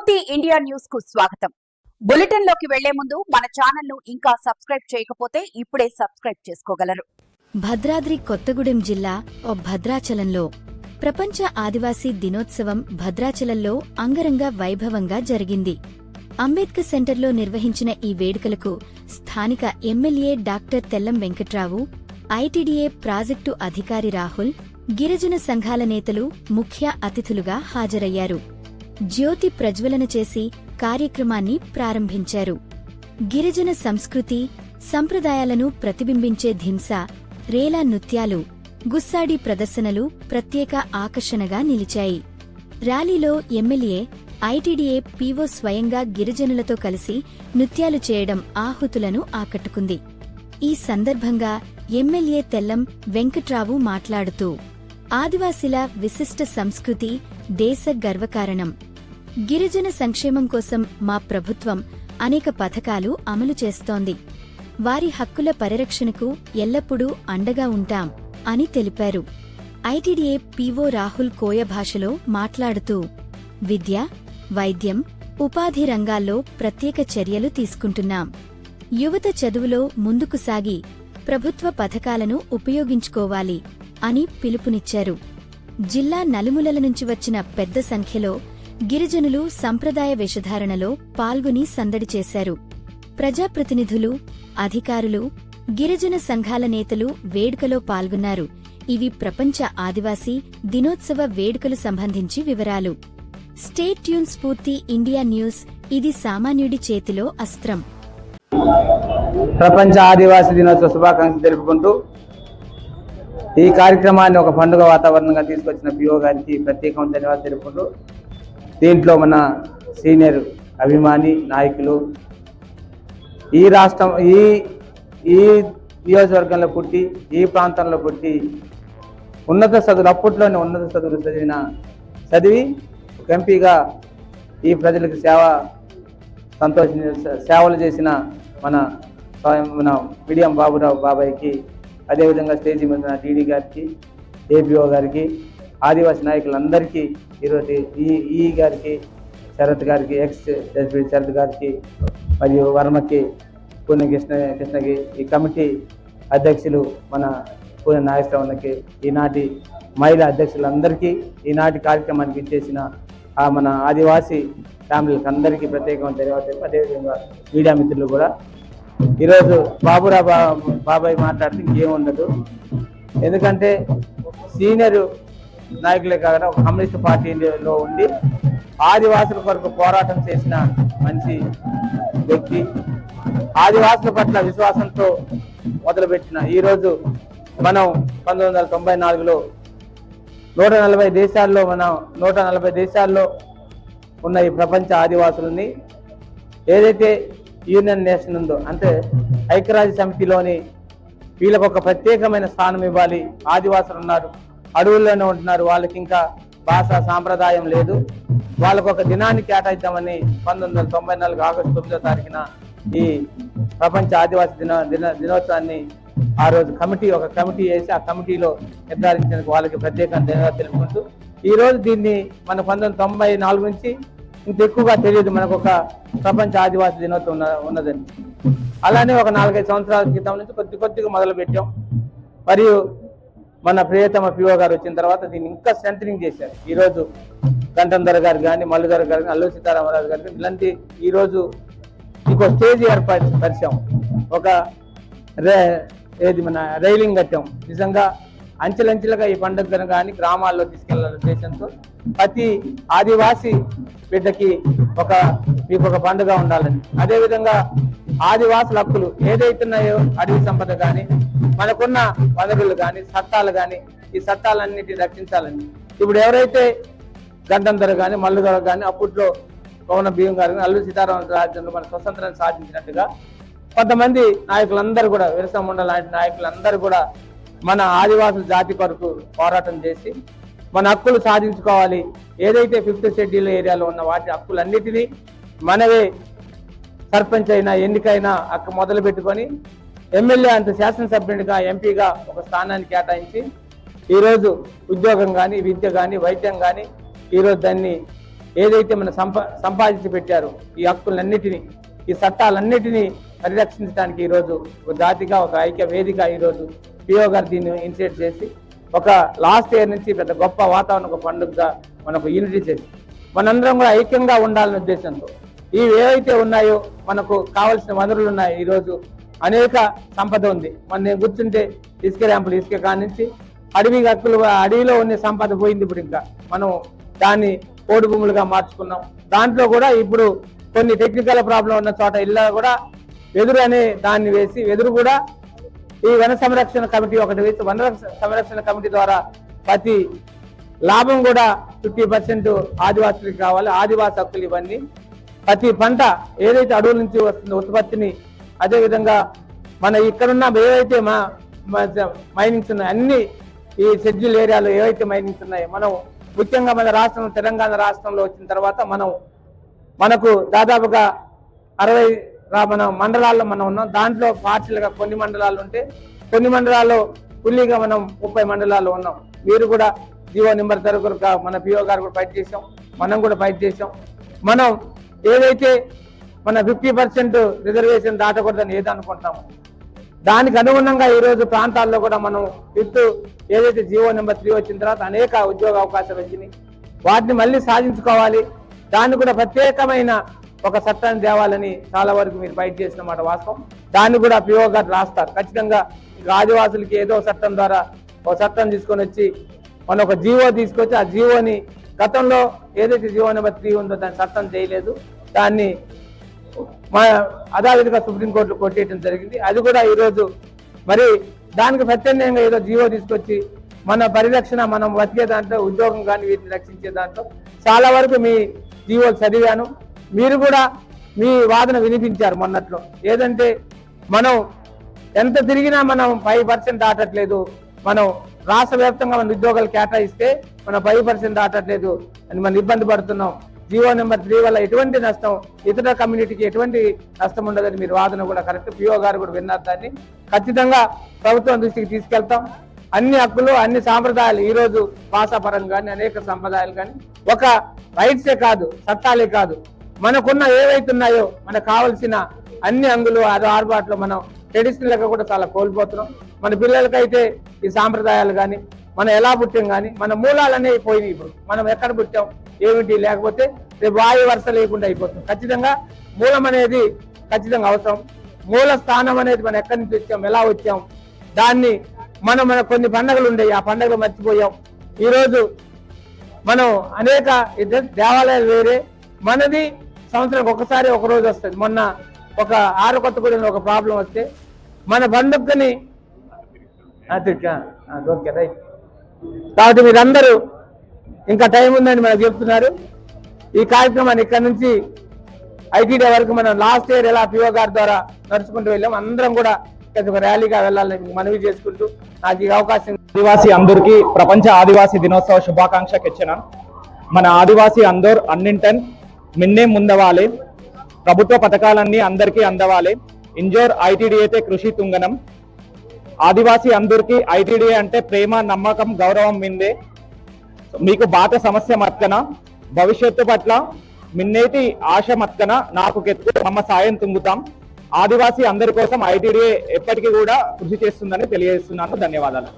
పూర్తి ఇండియా న్యూస్కు స్వాగతం. బులెటిన్లోకి వెళ్ళే ముందు మన ఛానల్ను ఇంకా సబ్స్క్రైబ్ చేయకపోతే ఇప్పుడే సబ్స్క్రైబ్ చేసుకోగలరు. భద్రాద్రి కొత్తగూడెం జిల్లా ఓ భద్రాచలంలో ప్రపంచ ఆదివాసీ దినోత్సవం భద్రాచలంలో అంగరంగ వైభవంగా జరిగింది. అంబేద్కర్ సెంటర్లో నిర్వహించిన ఈ వేడుకలకు స్థానిక MLA doctor Tellam Venkatrao ITDA project అధికారి రాహుల్ గిరిజన సంఘాల నేతలు ముఖ్య అతిథులుగా హాజరయ్యారు. జ్యోతి ప్రజ్వలన చేసి కార్యక్రమాన్ని ప్రారంభించారు. గిరిజన సంస్కృతి సంప్రదాయాలను ప్రతిబింబించే ధింస రేలా నృత్యాలు గుస్సాడి ప్రదర్శనలు ప్రత్యేక ఆకర్షణగా నిలిచాయి. ర్యాలీలో ఎమ్మెల్యే ఐటీడీఏ పీవో స్వయంగా గిరిజనులతో కలిసి నృత్యాలు చేయడం ఆహుతులను ఆకట్టుకుంది. ఈ సందర్భంగా ఎమ్మెల్యే తెల్లం వెంకట్రావు మాట్లాడుతూ ఆదివాసీల విశిష్ట సంస్కృతి దేశ గర్వకారణం. గిరిజన సంక్షేమం కోసం మా ప్రభుత్వం అనేక పథకాలు అమలు చేస్తోంది. వారి హక్కుల పరిరక్షణకు ఎల్లప్పుడూ అండగా ఉంటాం అని తెలిపారు. ఐటీడీఏ పీవో రాహుల్ కోయ భాషలో మాట్లాడుతూ విద్య వైద్యం ఉపాధి రంగాల్లో ప్రత్యేక చర్యలు తీసుకుంటున్నాం. యువత చదువులో ముందుకు సాగి ప్రభుత్వ పథకాలను ఉపయోగించుకోవాలి అని పిలుపునిచ్చారు. జిల్లా నలుమూలల నుంచి వచ్చిన పెద్ద సంఖ్యలో గిరిజనులు సంప్రదాయ వేషధారణలో పాల్గొని సందడి చేశారు. ప్రజాప్రతినిధులు అధికారులు గిరిజన సంఘాల నేతలు వేడుకలో పాల్గొన్నారు. ఇవి ప్రపంచ ఆదివాసీ దినోత్సవ వేడుకలు సంబంధించి వివరాలు. State tune Spoorthi India news ఇది సామాన్యుడి చేతిలో అస్త్రం. ప్రపంచ ఆదివాసీ దినోత్సవ శుభాకాంక్షలు తెలుపుకుంటూ ఈ కార్యక్రమాన్ని ఒక పండుగ వాతావరణంగా తీసుకొచ్చిన పిఓ గారికి ప్రత్యేకమైన ధన్యవాదాలు తెలుపుకుంటూ దీంట్లో మన సీనియర్ అభిమాని నాయకులు ఈ రాష్ట్రం ఈ ఈ నియోజకవర్గంలో పుట్టి ఈ ప్రాంతంలో పుట్టి ఉన్నత చదువులు అప్పట్లోనే ఉన్నత చదువులు చదివిన చదివి ఒక ఎంపీగా ఈ ప్రజలకు సేవ సంతోష సేవలు చేసిన మన స్వయం మన మీడియం బాబురావు బాబాయ్కి అదేవిధంగా స్టేజీ మీద టీడీ గారికి ఏపీఓ గారికి ఆదివాసీ నాయకులందరికీ ఈరోజు ఈ ఈ గారికి శరత్ గారికి ఎక్స్ ఎస్పీ శరత్ గారికి మరియు వర్మకి పూర్ణ కృష్ణ కృష్ణకి ఈ కమిటీ అధ్యక్షులు మన పూర్ణ నాగేశ్వరమ్మకి ఈనాటి మహిళా అధ్యక్షులందరికీ ఈనాటి కార్యక్రమానికి ఇచ్చేసిన ఆ మన ఆదివాసీ ఫ్యామిలీకి అందరికీ ప్రత్యేకమైన ధన్యవాదాలు. అదేవిధంగా మీడియా మిత్రులు కూడా. ఈరోజు బాబురా బాబాయ్ మాట్లాడితే ఇంకేం ఉండదు. ఎందుకంటే సీనియర్ నాయకులే కాకుండా ఒక కమ్యూనిస్ట్ పార్టీలో ఉండి ఆదివాసుల కొరకు పోరాటం చేసిన మంచి వ్యక్తి. ఆదివాసుల పట్ల విశ్వాసంతో మొదలుపెట్టిన ఈరోజు మనం పంతొమ్మిది వందల తొంభై నాలుగులో నూట నలభై దేశాల్లో మనం నూట నలభై దేశాల్లో ఉన్న ఈ ప్రపంచ ఆదివాసులని ఏదైతే యూనియన్ నేషన్ ఉందో అంటే ఐక్యరాజ్య సమితిలోని వీళ్ళకు ఒక ప్రత్యేకమైన స్థానం ఇవ్వాలి ఆదివాసులు ఉన్నారు అడవుల్లోనే ఉంటున్నారు. వాళ్ళకి ఇంకా భాష సాంప్రదాయం లేదు. వాళ్ళకు ఒక దినాన్ని కేటాయిద్దామని పంతొమ్మిది వందల తొంభై నాలుగు ఆగస్టు తొమ్మిదో తారీఖున ఈ ప్రపంచ ఆదివాసీ దిన దిన దినోత్సవాన్ని ఆ రోజు కమిటీ ఒక కమిటీ వేసి ఆ కమిటీలో నిర్ధారించినందుకు వాళ్ళకి ప్రత్యేకంగా ధన్యవాదాలు తెలుపుకుంటూ ఈ రోజు దీన్ని మన పంతొమ్మిది తొంభై నాలుగు నుంచి ఇంత ఎక్కువగా తెలియదు. మనకు ఒక ప్రపంచ ఆదివాసీ దినోత్సవం ఉన్న ఉన్నదని. అలానే ఒక నాలుగైదు సంవత్సరాల క్రితం నుంచి కొద్ది కొద్దిగా మొదలు పెట్టాం మరియు మన ప్రియతమ పిఓ గారు వచ్చిన తర్వాత దీన్ని ఇంకా స్ట్రెంథనింగ్ చేశారు. ఈరోజు రోజు గంటంధర గారు కానీ మల్లుగారు గారు కానీ అల్లు సీతారామరాజు గారు కానీ ఇలాంటి ఈరోజు ఇంకో స్టేజ్ ఏర్పాటు పరిచాం ఒక రే ఏది మన రైలింగ్ కట్టాం. నిజంగా అంచెలంచెలుగా ఈ పండుగను కానీ గ్రామాల్లో తీసుకెళ్ళాల ఉద్దేశంతో ప్రతి ఆదివాసి బిడ్డకి ఒక మీకు ఒక పండుగ ఉండాలని. అదేవిధంగా ఆదివాసుల హక్కులు ఏదైతున్నాయో అడవి సంపద కానీ మనకున్న వనరులు కానీ సత్తాలు కానీ ఈ సత్తాలన్నిటి రక్షించాలని. ఇప్పుడు ఎవరైతే గంధంధర కానీ మల్లుగారు కానీ అప్పట్లో పవన భీమ్ గారు కానీ అల్లు సీతారామ రాజ్యంలో మన స్వతంత్రాన్ని సాధించినట్టుగా కొంతమంది నాయకులందరూ కూడా విరసముండ లాంటి నాయకులందరూ కూడా మన ఆదివాసుల జాతి కొరకు పోరాటం చేసి మన హక్కులు సాధించుకోవాలి. ఏదైతే ఫిఫ్త్ షెడ్యూల్ ఏరియాలో ఉన్న వాటి హక్కులన్నిటినీ మనవే సర్పంచ్ అయినా ఎన్నికైనా అక్క మొదలు పెట్టుకొని ఎమ్మెల్యే అంత శాసనసభ్యునిగా ఎంపీగా ఒక స్థానాన్ని కేటాయించి ఈరోజు ఉద్యోగం కానీ విద్య కానీ వైద్యం కానీ ఈరోజు దాన్ని ఏదైతే మన సంపా సంపాదించి పెట్టారో ఈ హక్కులన్నిటినీ ఈ చట్టాలన్నిటినీ పరిరక్షించడానికి ఈరోజు ఒక జాతిగా ఒక ఐక్య వేదిక ఈరోజు పిఓ గారు దీన్ని ఇనిషియేట్ చేసి ఒక లాస్ట్ ఇయర్ నుంచి పెద్ద గొప్ప వాతావరణ ఒక పండుగగా మనకు యూనిటీ చేసి మనందరం కూడా ఐక్యంగా ఉండాలనే ఉద్దేశంతో ఇవి ఏవైతే ఉన్నాయో మనకు కావలసిన వనరులు ఉన్నాయి ఈరోజు అనేక సంపద ఉంది. మన నేను కూర్చుంటే ఇసుక ర్యాంపులు ఇసుక కానించి అడవి హక్కులు అడవిలో ఉన్న సంపద పోయింది ఇప్పుడు ఇంకా. మనం దాన్ని పోడు భూములుగా మార్చుకున్నాం. దాంట్లో కూడా ఇప్పుడు కొన్ని టెక్నికల్ ప్రాబ్లం ఉన్న చోట ఇళ్ళ కూడా వెదురు అనే దాన్ని వేసి వెదురు కూడా ఈ వన సంరక్షణ కమిటీ ఒకటి వేసి వన సంరక్షణ కమిటీ ద్వారా ప్రతి లాభం కూడా ఫిఫ్టీ పర్సెంట్ ఆదివాసులకు కావాలి. ఆదివాసి హక్కులు ఇవన్నీ. ప్రతి పంట ఏదైతే అడవుల నుంచి వస్తుందో ఉత్పత్తిని అదేవిధంగా మన ఇక్కడున్న ఏవైతే మా మైనింగ్స్ ఉన్నాయి అన్ని ఈ షెడ్యూల్ ఏరియాలో ఏవైతే మైనింగ్స్ ఉన్నాయో మనం ముఖ్యంగా మన రాష్ట్రం తెలంగాణ రాష్ట్రంలో వచ్చిన తర్వాత మనం మనకు దాదాపుగా అరవై మన మండలాల్లో మనం ఉన్నాం. దాంట్లో పార్టీలుగా కొన్ని మండలాలు ఉంటే కొన్ని మండలాల్లో ఫుల్లీగా మనం ముప్పై మండలాల్లో ఉన్నాం. మీరు కూడా జీవో నెంబర్ తరగతి మన పిఓ గారు కూడా ఫైట్ చేసాం మనం కూడా ఫైట్ చేసాం మనం ఏదైతే మన ఫిఫ్టీ పర్సెంట్ రిజర్వేషన్ దాటకూడదని ఏదనుకుంటున్నాము దానికి అనుగుణంగా ఈ రోజు ప్రాంతాల్లో కూడా మనం ఫిఫ్త్ ఏదైతే జీవో నెంబర్ త్రీ వచ్చిన తర్వాత అనేక ఉద్యోగ అవకాశాలు వచ్చినాయి. వాటిని మళ్ళీ సాధించుకోవాలి. దాన్ని కూడా ప్రత్యేకమైన ఒక చట్టాన్ని తేవాలని చాలా వరకు మీరు బయట చేసిన మాట వాస్తవం. దాన్ని కూడా పిఓ గారు రాస్తారు. ఖచ్చితంగా ఆదివాసులకి ఏదో చట్టం ద్వారా ఒక చట్టం తీసుకొని వచ్చి మనం ఒక జీవో తీసుకొచ్చి ఆ జీవోని గతంలో ఏదైతే జీవో నెంబర్ త్రీ ఉందో దాని చట్టం చేయలేదు. దాన్ని మా అదావిధిగా సుప్రీంకోర్టులో కొట్టేయడం జరిగింది. అది కూడా ఈరోజు మరి దానికి ప్రత్యామ్నాయంగా ఏదో జీవో తీసుకొచ్చి మన పరిరక్షణ మనం బతికే దాంట్లో ఉద్యోగం కానీ వీటిని రక్షించే దాంట్లో చాలా వరకు మీ జీవోలు చదివాను. మీరు కూడా మీ వాదన వినిపించారు మొన్నట్లో. ఏదంటే మనం ఎంత తిరిగినా మనం ఫైవ్ పర్సెంట్ దాటట్లేదు. మనం రాష్ట్ర వ్యాప్తంగా మన ఉద్యోగాలు కేటాయిస్తే మనం ఫైవ్ పర్సెంట్ దాటట్లేదు అని మనం ఇబ్బంది పడుతున్నాం. జియో నెంబర్ త్రీ వల్ల ఎటువంటి నష్టం ఇతర కమ్యూనిటీకి ఎటువంటి నష్టం ఉండదని మీరు వాదన కూడా కరెక్ట్ పిఓ గారు కూడా విన్నారు దాన్ని. ఖచ్చితంగా ప్రభుత్వం దృష్టికి తీసుకెళ్తాం. అన్ని హక్కులు అన్ని సాంప్రదాయాలు ఈ రోజు కానీ అనేక సంప్రదాయాలు కానీ ఒక రైట్సే కాదు చట్టాలే కాదు. మనకున్న ఏవైతే ఉన్నాయో మనకు కావలసిన అన్ని అంగులు అది ఆర్బాట్లో మనం ట్రెడిషనల్గా కూడా చాలా కోల్పోతున్నాం. మన పిల్లలకైతే ఈ సాంప్రదాయాలు కానీ మనం ఎలా పుట్టాం కానీ మన మూలాలు అనేవి పోయినాయి ఇప్పుడు. మనం ఎక్కడ పుట్టాం? ఏమిటి? లేకపోతే రేపు వాయు వరుస లేకుండా అయిపోతుంది. ఖచ్చితంగా మూలం అనేది ఖచ్చితంగా అవసరం. మూల స్థానం అనేది మనం ఎక్కడి నుంచి వచ్చాం? ఎలా వచ్చాం? దాన్ని మనం మన కొన్ని పండుగలు ఉండేవి. ఆ పండుగలు మర్చిపోయాం. ఈరోజు మనం అనేక దేవాలయాలు వేరే. మనది సంవత్సరానికి ఒకసారి ఒక రోజు వస్తుంది. మొన్న ఒక ఆరు కొత్తగూడెంలో ఒక ప్రాబ్లం వస్తే మన పండుగని ఓకే రైట్. కాబట్టి మీరందరూ ఇంకా టైం ఉందని మనకు చెప్తున్నారు. ఈ కార్యక్రమాన్ని ఇక్కడ నుంచి ఐటీడీ వరకు మనం లాస్ట్ ఇయర్ ఎలా పిఓ గారి ద్వారా నడుచుకుంటూ వెళ్ళాం. అందరం కూడా ఇక్కడ ఒక ర్యాలీగా వెళ్ళాలని మనవి చేసుకుంటూ నాకు ఈ అవకాశం ఆదివాసీ అందరికీ ప్రపంచ ఆదివాసీ దినోత్సవ శుభాకాంక్ష ఇచ్చిన మన ఆదివాసీ అందరు అన్నింటన్ మిన్నే ముందవాలి. ప్రభుత్వ పథకాలన్నీ అందరికీ అందవాలి. ఇంజోర్ ఐటీడీ అయితే కృషి తుంగనం. ఆదివాసీ అందరికీ ఐటీడీ అంటే ప్రేమ నమ్మకం గౌరవం మిందే మీకు బాట సమస్య మత్కన భవిష్యత్తు పట్ల మిన్నేటి ఆశ మత్కన నాకు కెత్తు మమ్మ సాయం తుంగుతాం. ఆదివాసీ అందరి కోసం ఐటీడీఏ ఎప్పటికీ కూడా కృషి చేస్తుందని తెలియజేస్తున్నాను. ధన్యవాదాలు.